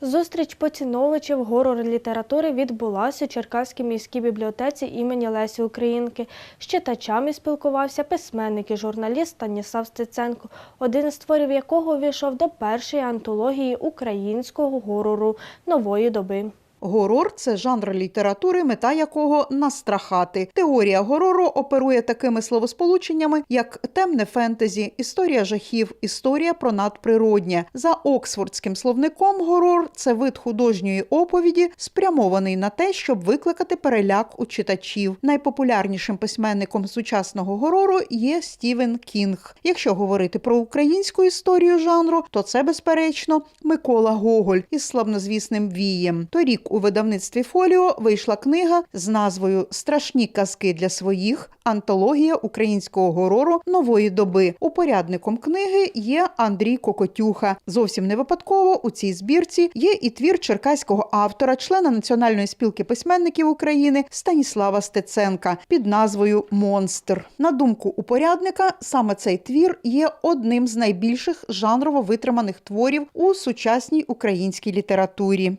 Зустріч поціновувачів горор-літератури відбулася у Черкаській міській бібліотеці імені Лесі Українки. З читачами спілкувався письменник і журналіст Станіслав Стеценко, один з творів якого увійшов до першої антології українського горору нової доби. Горор це жанр літератури, мета якого настрахати. Теорія горору оперує такими словосполученнями, як темне фентезі, історія жахів, історія про надприроднє. За Оксфордським словником горор це вид художньої оповіді, спрямований на те, щоб викликати переляк у читачів. Найпопулярнішим письменником сучасного горору є Стівен Кінг. Якщо говорити про українську історію жанру, то це безперечно Микола Гоголь із славнозвісним вієм. Торік у видавництві Фоліо вийшла книга з назвою Страшні казки для своїх. Антологія українського горору нової доби. Упорядником книги є Андрій Кокотюха. Зовсім не випадково у цій збірці є і твір черкаського автора, члена Національної спілки письменників України Станіслава Стеценка під назвою Монстр. На думку упорядника, саме цей твір є одним з найбільших жанрово витриманих творів у сучасній українській літературі.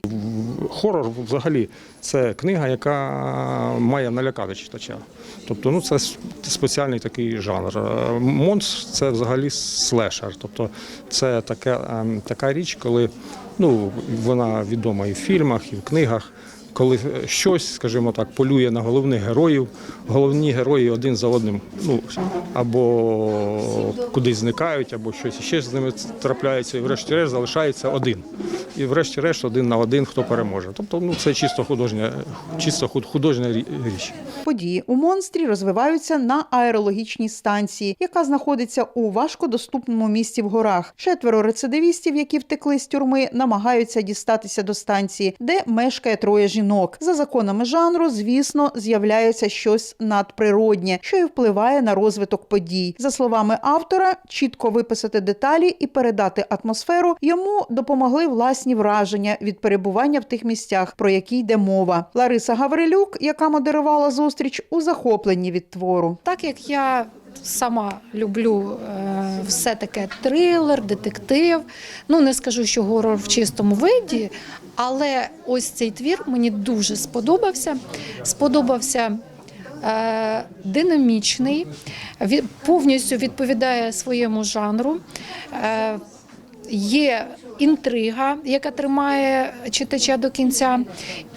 Хорор взагалі це книга, яка має налякати читача. Тобто, ну це спеціальний такий жанр. Монс це взагалі слешер. Тобто це таке, ем, така річ, коли ну, вона відома і в фільмах, і в книгах. Коли щось, скажімо так, полює на головних героїв, головні герої один за одним, ну або кудись зникають, або щось ще з ними трапляється, і врешті-решт залишається один. І врешті-решт один на один хто переможе. Тобто, ну це чисто художня, чисто худ- художня річ. Події у монстрі розвиваються на аерологічній станції, яка знаходиться у важкодоступному місці в горах. Четверо рецидивістів, які втекли з тюрми, намагаються дістатися до станції, де мешкає троє жінок. За законами жанру, звісно, з'являється щось надприроднє, що і впливає на розвиток подій. За словами автора, чітко виписати деталі і передати атмосферу йому допомогли власні враження від перебування в тих місцях, про які йде мова. Лариса Гаврилюк, яка модерувала зустріч, у захопленні від твору. Так як я сама люблю е, все таке трилер, детектив. Ну не скажу, що горор в чистому виді, але ось цей твір мені дуже сподобався. Сподобався. е, Динамічний, повністю відповідає своєму жанру. Е, Є інтрига, яка тримає читача до кінця,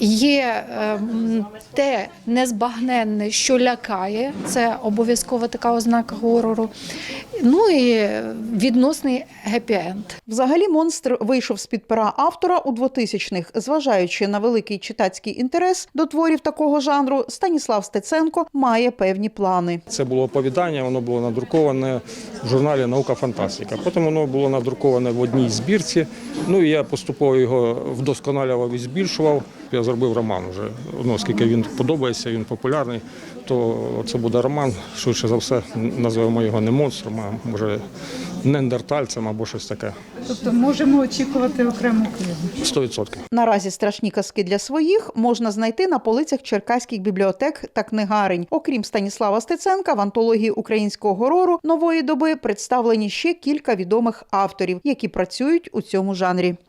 є ем, те незбагненне, що лякає, це обов'язково така ознака горору. Ну і відносний гепі-енд. Взагалі, монстр вийшов з під пера автора у 2000-х. Зважаючи на великий читацький інтерес до творів такого жанру, Станіслав Стеценко має певні плани. Це було оповідання, воно було надруковане в журналі Наука фантастика. Потім воно було надруковане в одній збірці. Ну і я поступово його вдосконалював і збільшував. Я зробив роман вже. Ну, оскільки він подобається, він популярний, то це буде роман. Швидше за все, називаємо його не монстром, а може нендертальцем або щось таке. Тобто можемо очікувати окрему книгу. 100%. Наразі страшні казки для своїх можна знайти на полицях черкаських бібліотек та книгарень. Окрім Станіслава Стеценка, в антології українського горору нової доби представлені ще кілька відомих авторів, які працюють у цьому жанрі.